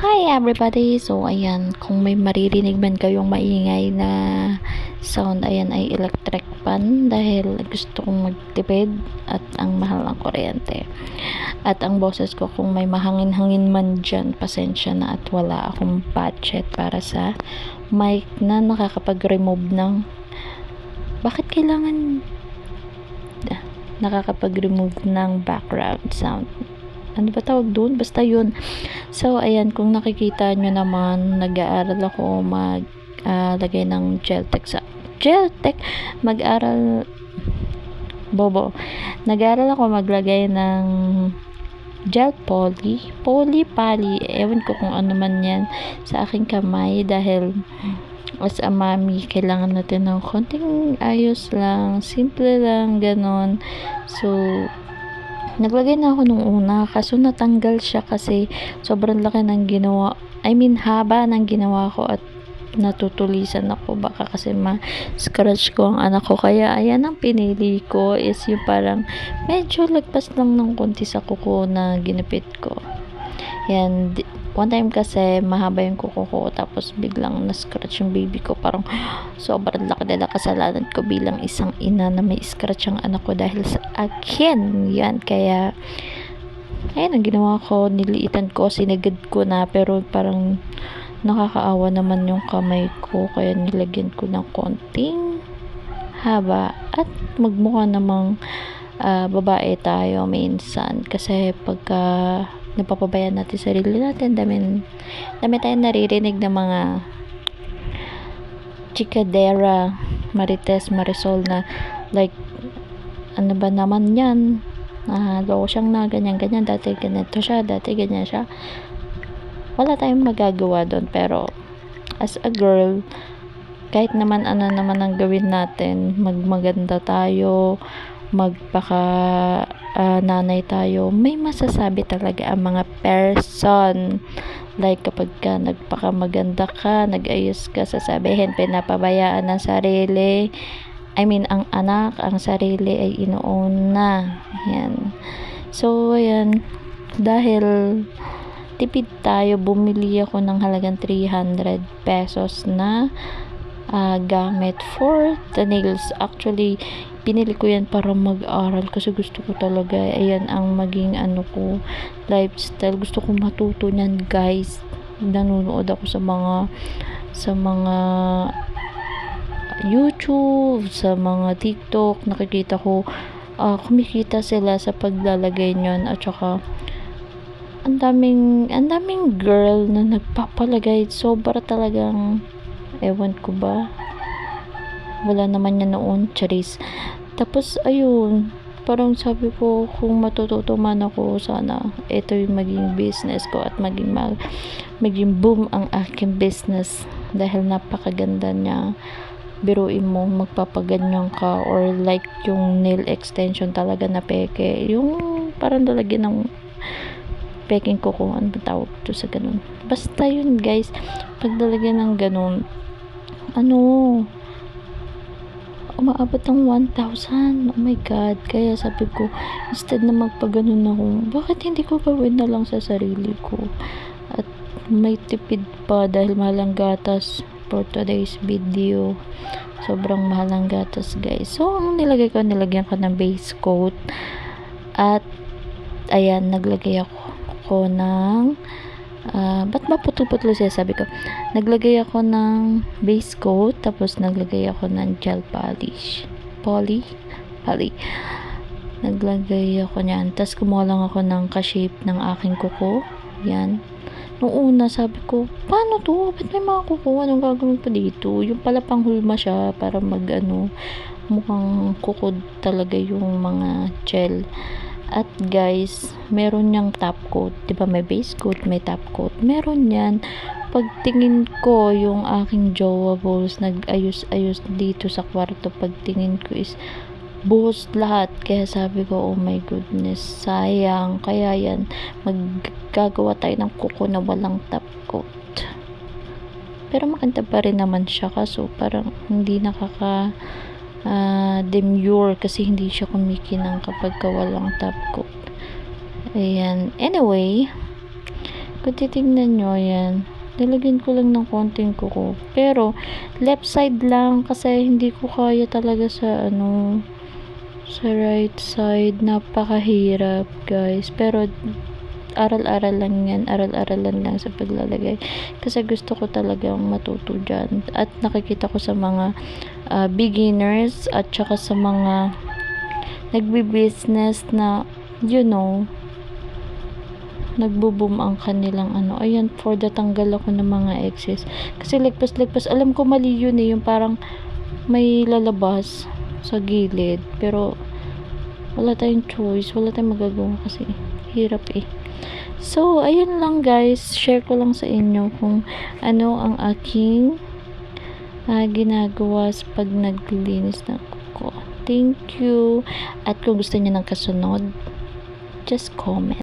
Hi everybody! So ayan, kung may maririnig man kayong maingay na sound, ayan ay electric fan dahil gusto kong magtipid at ang mahal ng kuryente. At ang boses ko kung may mahangin-hangin man dyan, pasensya na at wala akong budget para sa mic na nakakapag-remove ng bakit kailangan nakakapag-remove ng background sound ano ba tawag doon? Basta yun. So, ayan, kung nakikita nyo naman, nag-aaral ako mag uh, lagay ng gel tech sa gel tech mag-aral bobo nag-aaral ako maglagay ng gel poly poly poly ewan ko kung ano man yan sa aking kamay dahil as a mommy kailangan natin ng konting ayos lang simple lang ganon so Naglagay na ako nung una, kaso natanggal siya kasi sobrang laki ng ginawa. I mean, haba ng ginawa ko at natutulisan ako baka kasi ma-scratch ko ang anak ko kaya ayan ang pinili ko is yung parang medyo lagpas lang ng konti sa kuko na ginupit ko yan one time kasi mahaba yung kuko ko tapos biglang na-scratch yung baby ko. Parang sobrang laki nila kasalanan ko bilang isang ina na may scratch ang anak ko dahil sa akin. Yan kaya ayun ang ginawa ko. Niliitan ko sinagad ko na pero parang nakakaawa naman yung kamay ko. Kaya nilagyan ko ng konting haba. At magmukha namang uh, babae tayo minsan. Kasi pagka napapabayaan natin sarili natin dami, dami tayong naririnig ng mga chikadera marites marisol na like ano ba naman yan? Ah, loko siyang na ganyan ganyan dati ganito siya dati ganyan siya. Wala tayong magagawa doon pero as a girl kahit naman ano naman ang gawin natin magmaganda tayo magpaka uh, nanay tayo, may masasabi talaga ang mga person. Like kapag ka nagpakamaganda ka, nag-ayos ka, sasabihin, pinapabayaan ng sarili. I mean, ang anak, ang sarili ay inuuna. Yan. So, ayan. Dahil tipid tayo, bumili ako ng halagang 300 pesos na uh, gamit for the nails. Actually, pinili ko yan para mag-aral kasi gusto ko talaga. Ayan ang maging ano ko lifestyle. Gusto ko matuto niyan guys. Nanonood ako sa mga sa mga YouTube sa mga TikTok. Nakikita ko uh, kumikita sila sa paglalagay niyon at saka ang daming ang daming girl na nagpapalagay. Sobra talagang ewan ko ba wala naman yan noon charis. Tapos ayun parang sabi ko kung matututo man ako sana ito yung maging business ko at maging mag, maging boom ang aking business dahil napakaganda niya. Biruin mo magpapaganyan ka or like yung nail extension talaga na peke. Yung parang lalagyan ng peking ko kung ano tawag to sa ganun. Basta yun guys. Pagdalagyan ng ganun ano umaabot ng 1,000 oh my god. Kaya sabi ko instead na magpaganon ako bakit hindi ko gawin na lang sa sarili ko? At may tipid pa dahil malang gatas for today's video. Sobrang mahal ng gatas guys. So ang nilagay ko nilagyan ko ng base coat. At ayan naglagay ako ko ng uh, ba't ba putol-putol siya? Sabi ko naglagay ako ng base coat tapos naglagay ako ng gel polish. Poly? Poly. Naglagay ako niyan tapos kumuha lang ako ng ka-shape ng aking kuko. Yan. Nung una sabi ko paano to? Ba't may mga kuko? Anong gagawin pa dito? Yung pala pang hulma siya para mag ano mukhang kukod talaga yung mga gel at guys, meron niyang top coat. ba may base coat, may top coat. Meron 'yan. Pagtingin ko yung aking jowa balls nag-ayos-ayos dito sa kwarto. Pagtingin ko is buhos lahat. Kaya sabi ko, oh my goodness, sayang. Kaya yan, maggagawa tayo ng kuko na walang top coat. Pero maganda pa rin naman siya. Kaso parang hindi nakaka uh, demure kasi hindi siya kumikinang kapag walang top coat. Ayan. Anyway, Kung titignan nyo, ayan. Nilagyan ko lang ng konting kuko. Pero, left side lang kasi hindi ko kaya talaga sa ano, sa right side. Napakahirap, guys. Pero, aral-aral lang yan. Aral-aralan lang sa paglalagay. Kasi gusto ko talagang matuto dyan. At nakikita ko sa mga ah, beginners at saka sa mga nagbi-business na, you know, nagbo-boom ang kanilang ano. Ayan, for the tanggal ako ng mga excess. Kasi lagpas-lagpas. Alam ko mali yun eh. Yung parang may lalabas sa gilid. Pero, wala tayong choice. Wala tayong magagawa kasi hirap eh. So, ayun lang guys. Share ko lang sa inyo kung ano ang aking ah, ginagawa pag naglinis ng kuko. Thank you. At kung gusto niyo ng kasunod, just comment.